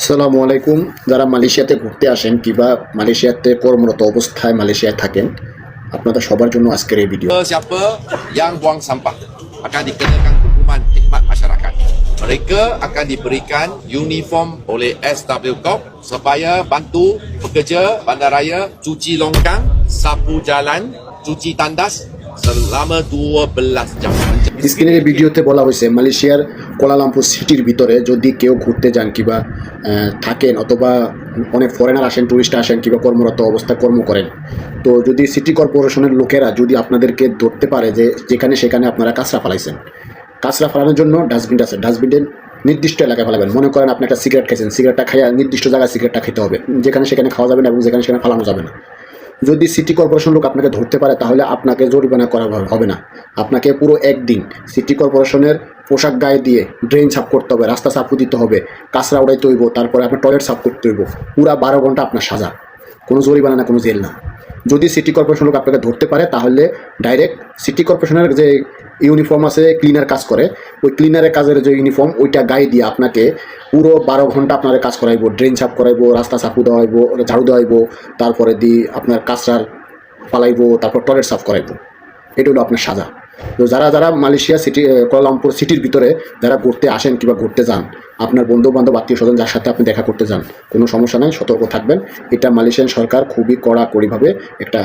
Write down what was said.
আসসালামু আলাইকুম যারা মালয়েশিয়াতে ঘুরতে আসেন কিংবা মালয়েশিয়াতে কর্মরত অবস্থায় মালয়েশিয়ায় থাকেন আপনাদের সবার jন্য আজকের এই video Siapa yang buang sampah akan dikenakan hukuman khidmat masyarakat. Mereka akan diberikan uniform oleh SW Corp supaya bantu pekerja bandaraya cuci longkang, sapu jalan, cuci tandas selama 12 jam. স্ক্রিনের এই ভিডিওতে বলা হয়েছে মালয়েশিয়ার কোলালামপুর সিটির ভিতরে যদি কেউ ঘুরতে যান কিংবা থাকেন অথবা অনেক ফরেনার আসেন টুরিস্ট আসেন কিংবা কর্মরত অবস্থায় কর্ম করেন তো যদি সিটি কর্পোরেশনের লোকেরা যদি আপনাদেরকে ধরতে পারে যে যেখানে সেখানে আপনারা কাঁচরা ফালাইছেন কাঁচরা ফালানোর জন্য ডাস্টবিন আছে। ডাস্টবিনের নির্দিষ্ট এলাকায় ফেলাবেন। মনে করেন আপনি একটা সিগারেট খাইছেন সিগারেটটা খাইয়া নির্দিষ্ট জায়গায় সিগারেটটা খেতে হবে। যেখানে সেখানে খাওয়া যাবে না এবং যেখানে সেখানে ফালানো যাবে না। যদি সিটি কর্পোরেশন লোক আপনাকে ধরতে পারে, তাহলে আপনাকে জরিমানা করা হবে না। আপনাকে পুরো একদিন সিটি কর্পোরেশনের পোশাক গায়ে দিয়ে ড্রেন সাফ করতে হবে, রাস্তা সাফ দিতে হবে, কাঁচরা উড়াইতে হইব, তারপরে আপনার টয়লেট সাফ করতে হইব, পুরা বারো ঘণ্টা আপনার সাজা। কোনো জরিমানা না, কোনো জেল না। যদি সিটি কর্পোরেশন লোক আপনাকে ধরতে পারে, তাহলে ডাইরেক্ট সিটি কর্পোরেশনের যে ইউনিফর্ম আছে ক্লিনার কাজ করে। ওই ক্লিনারের কাজের যে ইউনিফর্ম, ওইটা গায়ে দিয়ে আপনাকে পুরো বারো ঘণ্টা আপনার কাজ করাইবো ড্রেন সাফ করাইবো, রাস্তা সাফু দেওয়াইবো, ঝাড়ু দেওয়াইবো, তারপরে দিয়ে আপনার কাঁচরার পালাইবো তারপর টয়লেট সাফ করাইবো। এটা হলো আপনার সাজা। তো যারা যারা মালয়েশিয়া সিটি কোয়ালালামপুর সিটির ভিতরে যারা ঘুরতে আসেন কিংবা ঘুরতে যান, আপনার বন্ধু বান্ধব আত্মীয় স্বজন যার সাথে আপনি দেখা করতে যান, কোনো সমস্যা নাই, সতর্ক থাকবেন। এটা মালয়েশিয়ান সরকার খুবই কড়াকড়িভাবে একটা